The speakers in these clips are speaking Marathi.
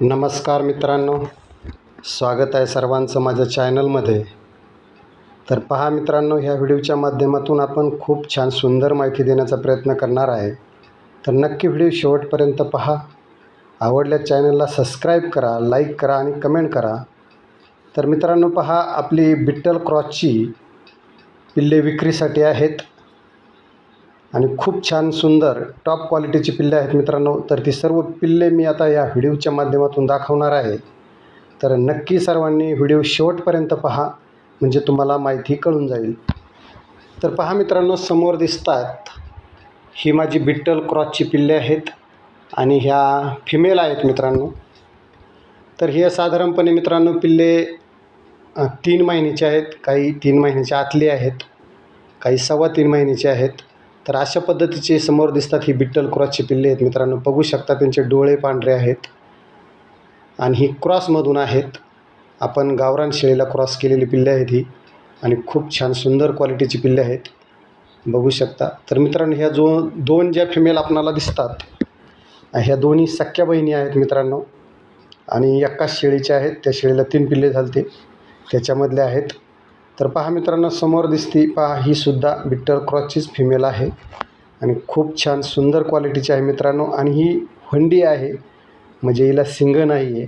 नमस्कार मित्रांनो. स्वागत आहे सर्वांचं माझ्या चॅनलमध्ये. तर पहा मित्रांनो ह्या व्हिडिओच्या माध्यमातून आपण खूप छान सुंदर माहिती देण्याचा प्रयत्न करणार आहे. तर नक्की व्हिडिओ शेवटपर्यंत पहा. आवडल्या चॅनलला सबस्क्राईब करा लाईक करा आणि कमेंट करा. तर मित्रांनो पहा आपली बिट्टल क्रॉसची पिल्ले विक्रीसाठी आहेत. आणि खूप छान सुंदर टॉप क्वालिटीची पिल्ले आहेत मित्रांनो. तर ती सर्व पिल्ले मी आता या व्हिडिओच्या माध्यमातून दाखवणार आहे. तर नक्की सर्वांनी व्हिडिओ शेवटपर्यंत पहा म्हणजे तुम्हाला माहिती कळून जाईल. तर पहा मित्रांनो समोर दिसतात ही माझी बिट्टल क्रॉसची पिल्ले आहेत आणि ह्या फिमेल आहेत मित्रांनो. तर हे साधारणपणे मित्रांनो पिल्ले तीन महिन्याचे आहेत. काही तीन महिन्याच्या आतली आहेत. काही सव्वा तीन महिन्याचे आहेत. तर अशा पद्धतीचे समोर दिसतात ही बिट्टल क्रॉसची पिल्ले आहेत. मित्रांनो बघू शकता त्यांचे डोळे पांढरे आहेत आणि ही क्रॉसमधून आहेत. आपण गावरान शेळीला क्रॉस केलेली पिल्ले आहेत ही आणि खूप छान सुंदर क्वालिटीची पिल्ले आहेत. बघू शकता. तर मित्रांनो ह्या जो दोन ज्या फिमेल आपणाला दिसतात ह्या दोन्ही सख्या बहिणी आहेत मित्रांनो आणि एकाच शेळीच्या आहेत. त्या शेळीला तीन पिल्ले झालते. त्याच्यामधले आहेत तर पहा मित्रांनो समोर दिसती पहा ही सुद्धा बिट्टर क्रॉसचीच फिमेल आहे. आणि खूप छान सुंदर क्वालिटीची आहे मित्रांनो. आणि ही हंडी आहे म्हणजे हिला शिंग नाही आहे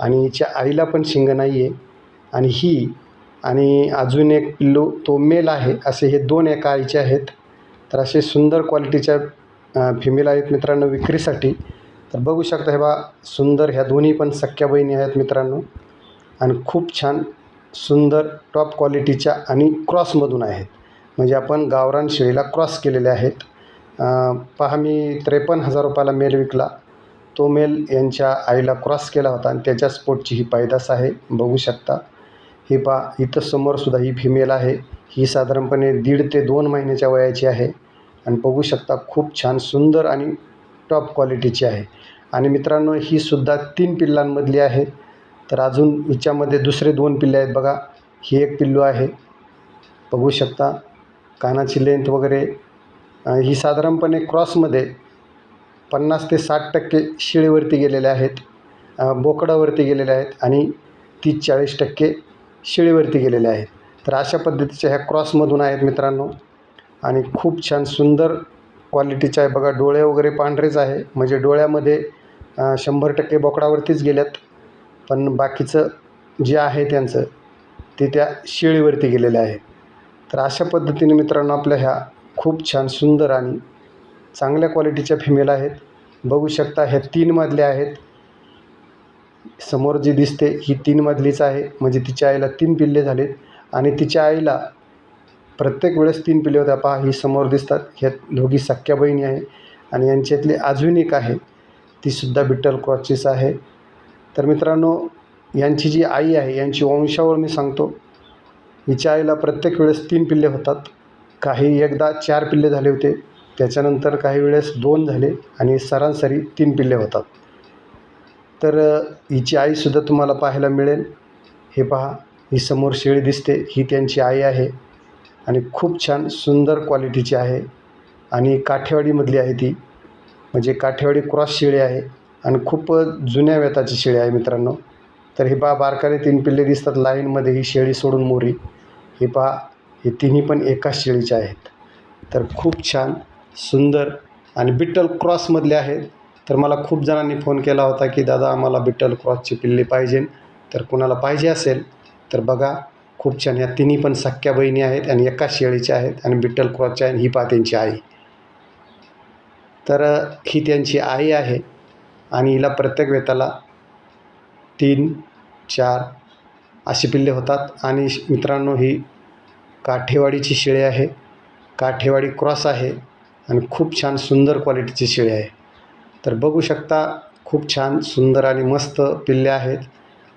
आणि हिच्या आईला पण शिंग नाही आहे आणि ही आणि अजून एक पिल्लू तो मेल आहे. असे हे दोन एका आईचे आहेत. तर असे सुंदर क्वालिटीच्या फिमेल आहेत मित्रांनो विक्रीसाठी. तर बघू शकता हे बा सुंदर ह्या दोन्ही पण सख्या बहिणी आहेत मित्रांनो. आणि खूप छान सुंदर टॉप क्वालिटीच्या आणि क्रॉसमधून आहेत. म्हणजे आपण गावरान शेळीला क्रॉस केलेले आहेत. पहा मी त्रेपन्न हजार रुपयाला मेल विकला. तो मेल यांच्या आईला क्रॉस केला होता आणि त्याच्या स्पोटची ही पायदास आहे. बघू शकता. ही पहा इथं समोरसुद्धा ही फिमेल आहे. ही साधारणपणे दीड ते दोन महिन्याच्या वयाची आहे. आणि बघू शकता खूप छान सुंदर आणि टॉप क्वालिटीची आहे. आणि मित्रांनो ही सुद्धा तीन पिल्लांमधली आहे. तर अजून हिच्यामध्ये दुसरे दोन पिल्ले आहेत बघा. ही एक पिल्लू आहे. बघू शकता. कानाची लेंथ वगैरे. ही साधारणपणे क्रॉसमध्ये पन्नास ते साठ टक्के शिळीवरती गेलेले आहेत. बोकडावरती गेलेले आहेत आणि तीस चाळीस टक्के शिळीवरती गेलेले आहेत. तर अशा पद्धतीच्या ह्या क्रॉसमधून आहेत मित्रांनो. आणि खूप छान सुंदर क्वालिटीच्या आहे बघा. डोळे वगैरे पांढरेच आहे. म्हणजे डोळ्यामध्ये शंभर टक्के बोकडावरतीच गेल्यात. पण बाकीचं जे आहे त्यांचं ते त्या शेळीवरती गेलेलं आहे. तर अशा पद्धतीने मित्रांनो आपल्या ह्या खूप छान सुंदर आणि चांगल्या क्वालिटीच्या फिमेल आहेत. बघू शकता ह्या तीन मधल्या आहेत. समोर जी दिसते ही तीन मधलीच आहे. म्हणजे तिच्या आईला तीन पिल्ले झालेत आणि तिच्या आईला प्रत्येक वेळेस तीन पिल्ले होत्या पहा ही समोर दिसतात. ह्या दोघी सख्या बहिणी आहे. आणि यांच्यातली अजून एक आहे. तीसुद्धा बिट्टल क्रॉचीस आहे. तर मित्रांनो यांची जी आई आहे यांची वंशावळ मी सांगतो. हिच्या आईला प्रत्येक वेळेस तीन पिल्ले होतात. काही एकदा चार पिल्ले झाले होते. त्याच्यानंतर काही वेळेस दोन झाले आणि सरासरी तीन पिल्ले होतात. तर हिची आईसुद्धा तुम्हाला पाहायला मिळेल. हे पहा ही समोर शेळी दिसते. ही त्यांची आई आहे. आणि खूप छान सुंदर क्वालिटीची आहे. आणि काठेवाडीमधली आहे ती. म्हणजे काठेवाडी क्रॉस शेळी आहे. आणि खूप जुन्या वेताची शेळी आहे मित्रांनो. तर हे पहा बारकाले तीन पिल्ले दिसतात. लाईनमध्ये ही शेळी सोडून मोरी. हे पहा हे तिन्ही पण एकाच शेळीचे आहेत. तर खूप छान सुंदर आणि बिट्टल क्रॉसमधले आहेत. तर मला खूप जणांनी फोन केला होता की दादा आम्हाला बिट्टल क्रॉसची पिल्ले पाहिजे. तर कुणाला पाहिजे असेल तर बघा. खूप छान ह्या तिन्ही पण सख्या बहिणी आहेत आणि एकाच शेळीच्या आहेत आणि बिट्टल क्रॉसच्या आहे आणि ही पहा त्यांची आई. तर ही त्यांची आई आहे. आणि हिला प्रत्येक वेताला तीन चार अशी पिल्ले होतात. आणि मित्रांनो ही काठेवाडीची शेळी आहे. काठेवाडी क्रॉस आहे आणि खूप छान सुंदर क्वालिटीची शेळी आहे. तर बघू शकता खूप छान सुंदर आणि मस्त पिल्ले आहेत.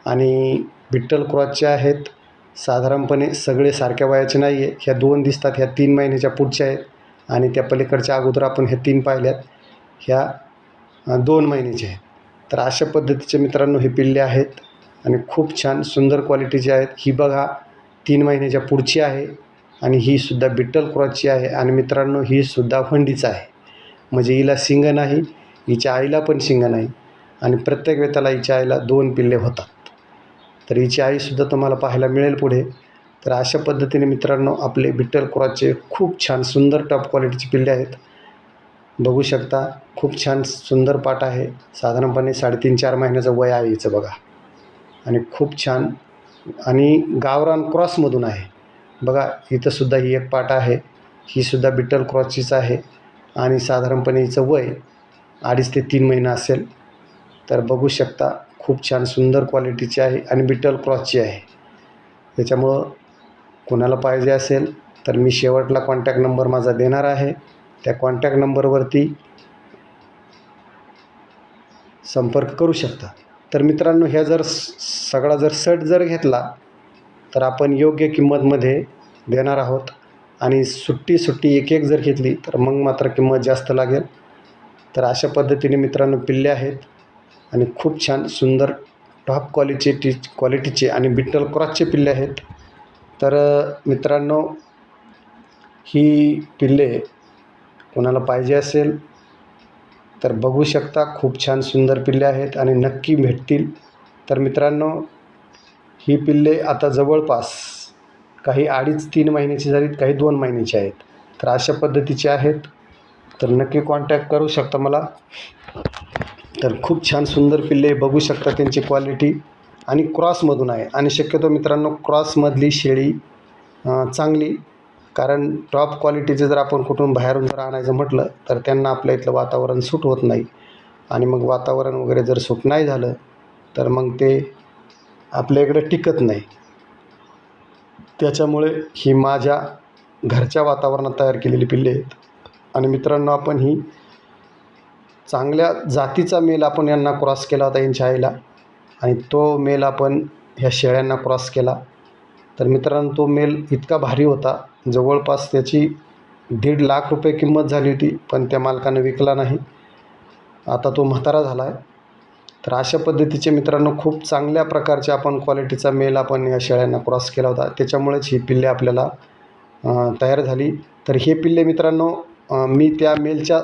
आणि विठ्ठल क्रॉसचे आहेत. साधारणपणे सगळे सारख्या वयाचे नाही आहे ह्या दोन दिसतात ह्या तीन महिन्याच्या पुढच्या आहेत. आणि त्या पलीकडच्या अगोदर आपण ह्या तीन पाहिल्यात. ह्या दोन महिन्याचे आहेत. तर अशा पद्धतीचे मित्रांनो हे पिल्ले आहेत आणि खूप छान सुंदर क्वालिटीचे आहेत. ही बघा तीन महिन्याच्या पुढची आहे आणि ही सुद्धा बिट्टल क्रॉसची आहे आणि मित्रांनो ही सुद्धा फंडीच आहे. म्हणजे हिला शिंग नाही हिच्या आईला पण शिंग नाही आणि प्रत्येक वेताला हिच्या आईला दोन पिल्ले होतात. तर हिची आईसुद्धा तुम्हाला पाहायला मिळेल पुढे. तर अशा पद्धतीने मित्रांनो आपले बिट्टल क्रॉसचे खूप छान सुंदर टॉप क्वालिटीचे पिल्ले आहेत. बघू शकता खूप छान सुंदर पाट आहे. साधारणपणे साडेतीन चार महिन्याचं वय आहे हिचं बघा. आणि खूप छान. आणि गावरान क्रॉसमधून आहे. बघा इथंसुद्धा ही एक पाट आहे. ही सुद्धा बिट्टल क्रॉसचीच आहे. आणि साधारणपणे हिचं वय अडीच ते तीन महिना असेल. तर बघू शकता खूप छान सुंदर क्वालिटीची आहे आणि बिट्टल क्रॉसची आहे. त्याच्यामुळं कोणाला पाहिजे असेल तर मी शेवटला कॉन्टॅक्ट नंबर माझा देणार आहे. त्या कॉन्टॅक्ट नंबरवरती संपर्क करू शकता. तर मित्रांनो ह्या जर सगळा जर सट जर घेतला तर आपण योग्य किंमतमध्ये देणार आहोत. आणि सुट्टी सुट्टी एक एक जर घेतली तर मग मात्र किंमत जास्त लागेल. तर अशा पद्धतीने मित्रांनो पिल्ले आहेत. आणि खूप छान सुंदर टॉप क्वालिटीचे टी क्वालिटीचे आणि बिट्टल क्रॉसचे पिल्ले आहेत. तर मित्रांनो ही पिल्ले कोणाला पाहिजे असेल तर बघू शकता. खूप छान सुंदर पिल्ले आहेत आणि नक्की भेटतील. तर मित्रांनो ही पिल्ले आता जवळपास काही अडीच तीन महिन्याची झालीत काही दोन महिन्याची आहेत. तर अशा पद्धतीचे आहेत. तर नक्की कॉन्टॅक्ट करू शकता मला. तर खूप छान सुंदर पिल्ले बघू शकता त्यांची क्वालिटी आणि क्रॉसमधून आहे. आणि शक्यतो मित्रांनो क्रॉसमधली शेळी चांगली कारण टॉप क्वालिटीचे जर आपण कुठून बाहेरून जर आणायचं म्हटलं तर त्यांना आपल्या इथलं वातावरण सूट होत नाही. आणि मग वातावरण वगैरे जर सूट नाही झालं तर मग ते आपल्या इकडे टिकत नाही. त्याच्यामुळे ही माझ्या घरच्या वातावरणात तयार केलेली पिल्ले आहेत. आणि मित्रांनो आपण ही चांगल्या जातीचा मेल आपण यांना क्रॉस केला होता यांच्या आईला. आणि तो मेल आपण ह्या शेळ्यांना क्रॉस केला. तर मित्रांनो तो मेल इतका भारी होता. जवळपास त्याची दीड लाख रुपये किंमत झाली होती पण त्या मालकानं विकला नाही. आता तो म्हातारा झाला आहे तर अशा पद्धतीचे मित्रांनो खूप चांगल्या प्रकारचे आपण क्वालिटीचा मेल आपण या शेळ्यांना क्रॉस केला होता. त्याच्यामुळेच ही पिल्ले आपल्याला तयार झाली. तर हे पिल्ले मित्रांनो मी त्या मेलच्या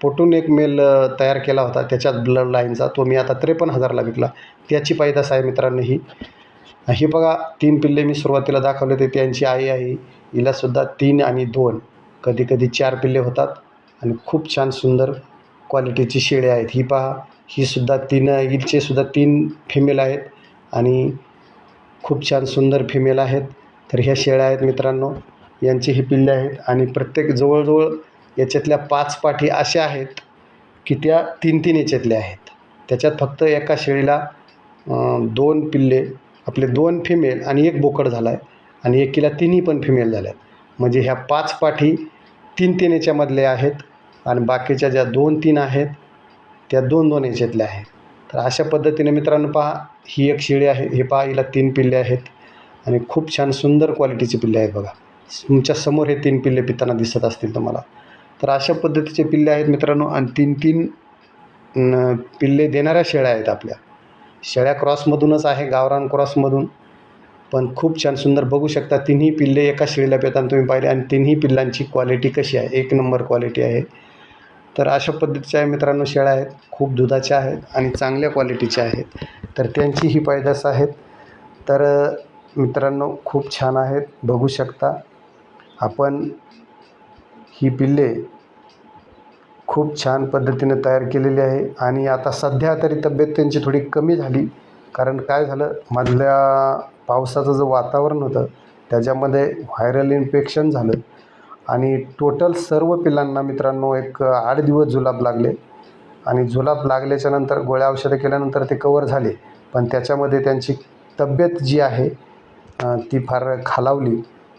पोटून एक मेल तयार केला होता. त्याच्यात ब्लड लाईनचा तो मी आता त्रेपन्न हजारला विकला. त्याची पैदास आहे मित्रांनो ही. हे बघा तीन पिल्ले मी सुरुवातीला दाखवले होते. त्यांची आई आहे. हिलासुद्धा तीन आणि दोन कधी कधी चार पिल्ले होतात आणि खूप छान सुंदर क्वालिटीची शेळी आहेत. ही पहा ही सुद्धा तीन हिचे सुद्धा तीन फिमेल आहेत आणि खूप छान सुंदर फिमेल आहेत. तर ह्या शेळ्या आहेत मित्रांनो यांची ही पिल्ले आहेत आणि प्रत्येक जवळजवळ याच्यातल्या पाच पाठी अशा आहेत की त्या तीन तीन याच्यातल्या आहेत. त्याच्यात फक्त एका शेळीला दोन पिल्ले आपले दोन फिमेल आणि एक बोकड झाला आहे आणि एकीला तिन्ही पण फिमेल झाल्या म्हणजे ह्या पाच पाठी तीन तीन याच्यामधले आहेत आणि बाकीच्या ज्या दोन तीन आहेत त्या दोन दोन याच्यातल्या आहेत. तर अशा पद्धतीने मित्रांनो पहा ही एक शेळी आहे हे पहा हिला तीन पिल्ले आहेत आणि खूप छान सुंदर क्वालिटीचे पिल्ले आहेत बघा. तुमच्यासमोर हे तीन पिल्ले पिताना दिसत असतील तुम्हाला. तर अशा पद्धतीचे पिल्ले आहेत मित्रांनो आणि तीन तीन पिल्ले देणाऱ्या शेळ्या आहेत आपल्या. शेळ्या क्रॉसमधूनच आहे गावरान क्रॉसमधून पण खूप छान सुंदर. बघू शकता तिन्ही पिल्ले एका शेळीला पेताना तुम्ही पाहिले आणि तिन्ही पिल्लांची क्वालिटी कशी आहे? एक नंबर क्वालिटी आहे. तर अशा पद्धतीच्या आहे मित्रांनो शेळ्या आहेत खूप दुधाच्या आहेत आणि चांगल्या क्वालिटीच्या आहेत. तर त्यांची ही पायदास आहेत. तर मित्रांनो खूप छान आहेत. बघू शकता आपण ही पिल्ले खूप छान पद्धतीने तयार केलेली आहे आणि आता सध्या तरी तब्येत त्यांची थोडी कमी झाली. कारण काय झालं? मधल्या पावसाचं जे वातावरण होतं त्याच्यामध्ये व्हायरल इन्फेक्शन झालं. आणि टोटल सर्व पिलांना मित्रांनो एक आठ दिवस जुलाब लागले. आणि जुलाब लागल्याच्या नंतर गोळ्या औषधं केल्यानंतर ते कवर झाले. पण त्याच्यामध्ये त्यांची तब्येत जी आहे ती फार खालावली.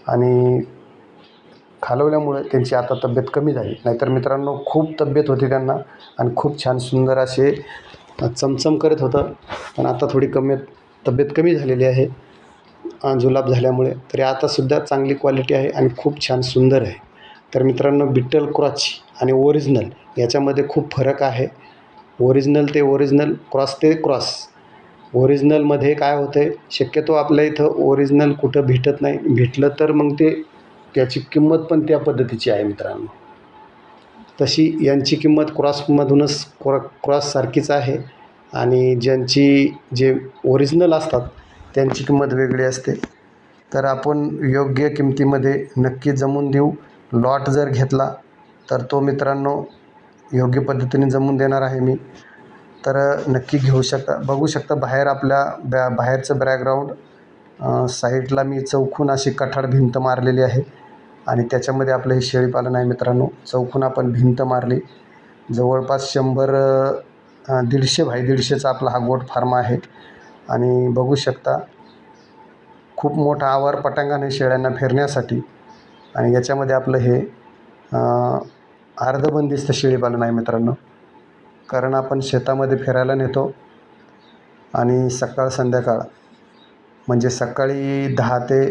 आणि खालवल्यामुळे त्यांची आता तब्येत कमी झाली. नाहीतर मित्रांनो खूप तब्येत होती त्यांना आणि खूप छान सुंदर असे चमचम करत होतं. पण आता थोडी कमी तब्येत कमी झालेली आहे. जुलाब झाल्यामुळे. तरी आतासुद्धा चांगली क्वालिटी आहे आणि खूप छान सुंदर आहे. तर मित्रांनो बिट्टल क्रॉच आणि ओरिजिनल याच्यामध्ये खूप फरक आहे. ओरिजिनल ते ओरिजिनल क्रॉस ते क्रॉस ओरिजिनलमध्ये काय होतं आहे शक्यतो आपल्या इथं ओरिजिनल कुठं भेटत नाही. भेटलं तर मग ते त्याची किंमत पण त्या पद्धतीची आहे मित्रांनो. तशी यांची किंमत क्रॉसमधूनच क्रॉ क्रॉससारखीच आहे. आणि ज्यांची जे ओरिजिनल असतात त्यांची किंमत वेगळी असते. तर आपण योग्य किमतीमध्ये नक्की जमून देऊ. लॉट जर घेतला तर तो मित्रांनो योग्य पद्धतीने जमून देणार आहे मी. तर नक्की घेऊ शकता. बघू शकता बाहेर आपल्या बॅ बाहेरचं बॅकग्राऊंड साईडला मी चौकून अशी कठाड भिंत मारलेली आहे. आणि त्याच्यामध्ये आपलं हे शेळीपालन आहे मित्रांनो. चौकून आपण भिंत मारली. जवळपास शंभर दीडशे भाई दीडशेचा आपला हा गोट फार्म आहे. आणि बघू शकता खूप मोठा आवार पटांगण आहे शेळ्यांना फिरण्यासाठी. आणि याच्यामध्ये आपलं हे अर्धबंदिस्त शेळीपालन आहे मित्रांनो. कारण आपण शेतामध्ये फिरायला नेतो आणि सकाळ संध्याकाळ म्हणजे सकाळी दहा ते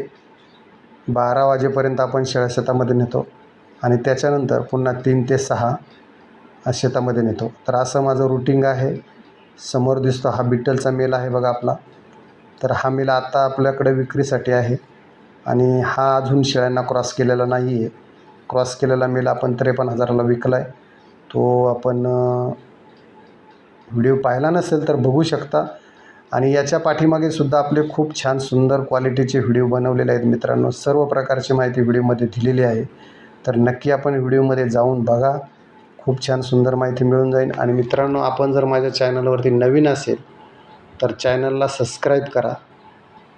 बारा वाजेपर्यंत आपण शेळ्या शेतामध्ये नेतो आणि त्याच्यानंतर पुन्हा तीन ते सहा शेतामध्ये नेतो. तर असं माझं रुटीन आहे. समोर दिसतो हा बिट्टलचा मेल आहे बघा आपला. तर हा मेल आता आपल्याकडे विक्रीसाठी आहे. आणि हा अजून शेळ्यांना क्रॉस केलेला नाही आहे क्रॉस केलेला मेल आपण त्रेपन्न हजाराला विकला आहे तो आपण व्हिडिओ पाहिला नसेल तर बघू शकता. आणि याच्या पाठीमागे सुद्धा आपले खूप छान सुंदर क्वालिटीचे व्हिडिओ बनवलेले आहेत मित्रांनो. सर्व प्रकारची माहिती व्हिडिओमध्ये दिलेली आहे. तर नक्की आपण व्हिडिओमध्ये जाऊन बघा. खूप छान सुंदर माहिती मिळून जाईल. आणि मित्रांनो आपण जर माझ्या चॅनलवरती नवीन असेल तर चॅनलला सबस्क्राईब करा.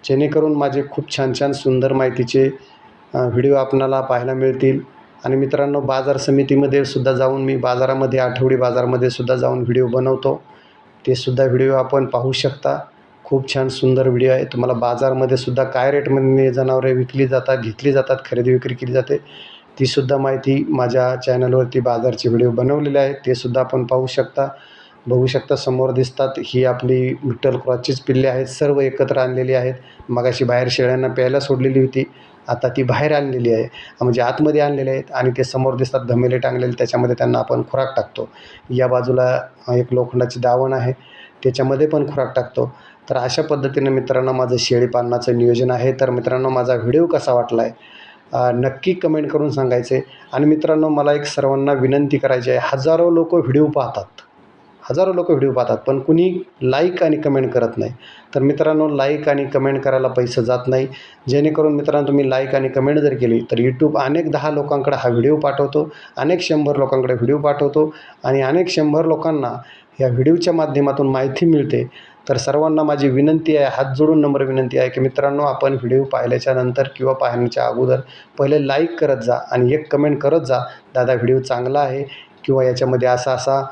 जेणेकरून माझे खूप छान छान सुंदर माहितीचे व्हिडिओ आपणाला पाहायला मिळतील. आणि मित्रांनो बाजार समितीमध्ये सुद्धा जाऊन मी बाजारामध्ये आठवडी बाजारामध्ये सुद्धा जाऊन व्हिडिओ बनवतो. ते सुद्धा व्हिडिओ आपण पाहू शकता. खूप छान सुंदर व्हिडिओ आहे. तुम्हाला बाजारमध्ये सुद्धा काय रेटमध्ये जनावरे विकली जातात घेतली जातात खरेदी विक्री केली जाते. तीसुद्धा माहिती माझ्या चॅनलवरती बाजारचे व्हिडिओ बनवलेले आहेत. ते सुद्धा आपण पाहू शकता. बघू शकता समोर दिसतात. ही आपली विठ्ठल क्रॉसचीच पिल्ले आहेत. सर्व एकत्र आणलेली आहेत. मगाशी बाहेर शेळ्यांना प्यायला सोडलेली होती. आता ती बाहेर आणलेली आहे. म्हणजे आतमध्ये आणलेले आहेत आणि ते समोर दिसतात. धमेले टांगलेले. त्याच्यामध्ये त्यांना आपण खुराक टाकतो. या बाजूला एक लोखंडाची दावण आहे. त्याच्यामध्ये पण खुराक टाकतो. तर अशा पद्धतीनं मित्रांनो माझं शेळीपालनाचं नियोजन आहे. तर मित्रांनो माझा व्हिडिओ कसा वाटला आहे नक्की कमेंट करून सांगायचे. आणि मित्रांनो मला एक सर्वांना विनंती करायची आहे. हजारो लोक व्हिडिओ पाहतात. हजारो लोक व्हिडिओ पाहतात पण कुणी लाईक आणि कमेंट करत नाही. तर मित्रांनो लाईक आणि कमेंट करायला पैसे जात नाही. जेणेकरून मित्रांनो तुम्ही लाईक आणि कमेंट जर केली तर यूट्यूब अनेक दहा लोकांकडे हा व्हिडिओ पाठवतो अनेक शंभर लोकांकडे व्हिडिओ पाठवतो आणि अनेक शंभर लोकांना या व्हिडिओच्या माध्यमातून माहिती मिळते. तर सर्वांना माझी विनंती आहे हात जोडून नंबर विनंती आहे की मित्रांनो आपण व्हिडिओ पाहिल्याच्या नंतर किंवा पाहण्याच्या अगोदर पहिले लाईक करत जा आणि एक कमेंट करत जा दादा व्हिडिओ चांगला आहे किंवा याच्यामध्ये असा असा